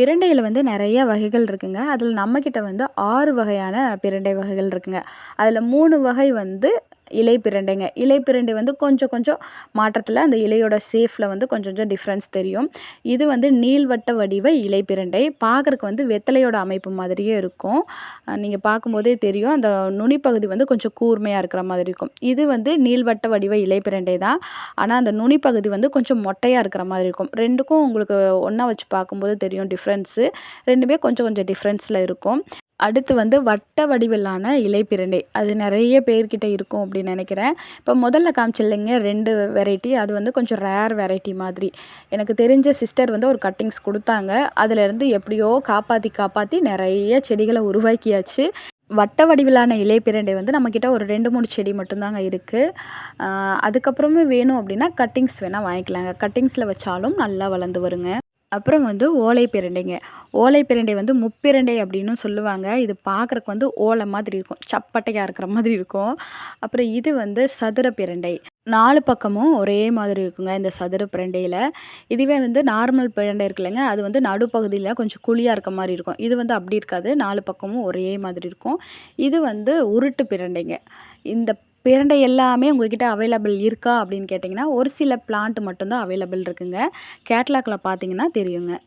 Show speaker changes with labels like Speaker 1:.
Speaker 1: பிரண்டையில் வந்து நிறைய வகைகள் இருக்குங்க. அதில் நம்மக்கிட்ட வந்து ஆறு வகையான பிரண்டை வகைகள் இருக்குதுங்க அதில் மூணு வகை வந்து இலை பிரண்டைங்க இலை பிரண்டை வந்து கொஞ்சம் கொஞ்சம் மாற்றத்தில் அந்த இலையோட ஷேஃபில் வந்து கொஞ்சம் கொஞ்சம் டிஃப்ரென்ஸ் தெரியும். இது வந்து நீள்வட்ட வடிவ இலை பிரண்டை பார்க்குறக்கு வந்து வெத்தலையோட அமைப்பு மாதிரியே இருக்கும். நீங்கள் பார்க்கும்போதே தெரியும். அந்த நுனிப்பகுதி வந்து கொஞ்சம் கூர்மையாக இருக்கிற மாதிரி இருக்கும். இது வந்து நீள்வட்ட வடிவ இலை பிரண்டை தான். ஆனால் அந்த நுனிப்பகுதி வந்து கொஞ்சம் மொட்டையாக இருக்கிற மாதிரி இருக்கும். ரெண்டுக்கும் உங்களுக்கு ஒன்றா வச்சு பார்க்கும்போது தெரியும் டிஃப்ரென்ஸு ரெண்டுமே கொஞ்சம் கொஞ்சம் டிஃப்ரென்ஸில் இருக்கும். அடுத்து வந்து வட்ட வடிவிலான இலைப்பிரண்டை. அது நிறைய பேர்கிட்ட இருக்கும் அப்படின்னு நினைக்கிறேன். இப்போ முதல்ல காமிச்சில்லைங்க ரெண்டு வெரைட்டி அது வந்து கொஞ்சம் ரேர் வெரைட்டி மாதிரி. எனக்கு தெரிஞ்ச சிஸ்டர் வந்து ஒரு கட்டிங்ஸ் கொடுத்தாங்க. அதுலேருந்து எப்படியோ காப்பாற்றி காப்பாற்றி நிறைய செடிகளை உருவாக்கியாச்சு. வட்ட வடிவிலான இலைப்பிரண்டை வந்து நம்மக்கிட்ட ஒரு ரெண்டு மூணு செடி மட்டும்தாங்க இருக்குது அதுக்கப்புறமே வேணும் அப்படின்னா கட்டிங்ஸ் வேணால் வாங்கிக்கலாங்க. கட்டிங்ஸில் வச்சாலும் நல்லா வளர்ந்து வருங்க. அப்புறம் வந்து ஓலை பிரண்டைங்க. ஓலை பிரண்டை வந்து முப்பிரண்டை அப்படின்னு சொல்லுவாங்க. இது பார்க்குறக்கு வந்து ஓலை மாதிரி இருக்கும். சப்பட்டையாக இருக்கிற மாதிரி இருக்கும். அப்புறம் இது வந்து சதுர பிரண்டை. நாலு பக்கமும் ஒரே மாதிரி இருக்குங்க இந்த சதுர பிரண்டையில். இதுவே வந்து நார்மல் பிரண்டை இருக்குல்லங்க. அது வந்து நடுப்பகுதியில் கொஞ்சம் குழியாக இருக்க மாதிரி இருக்கும். இது வந்து அப்படி இருக்காது. நாலு பக்கமும் ஒரே மாதிரி இருக்கும். இது வந்து உருட்டு பிரண்டைங்க. இந்த பிரண்டை எல்லாமே உங்கள்கிட்ட அவைலபிள் இருக்கா அப்படின்னு கேட்டிங்கன்னா ஒரு சில பிளான்ட் மட்டும்தான் அவைலபிள் இருக்குங்க. கேட்லாகில் பார்த்தீங்கன்னா தெரியுங்க.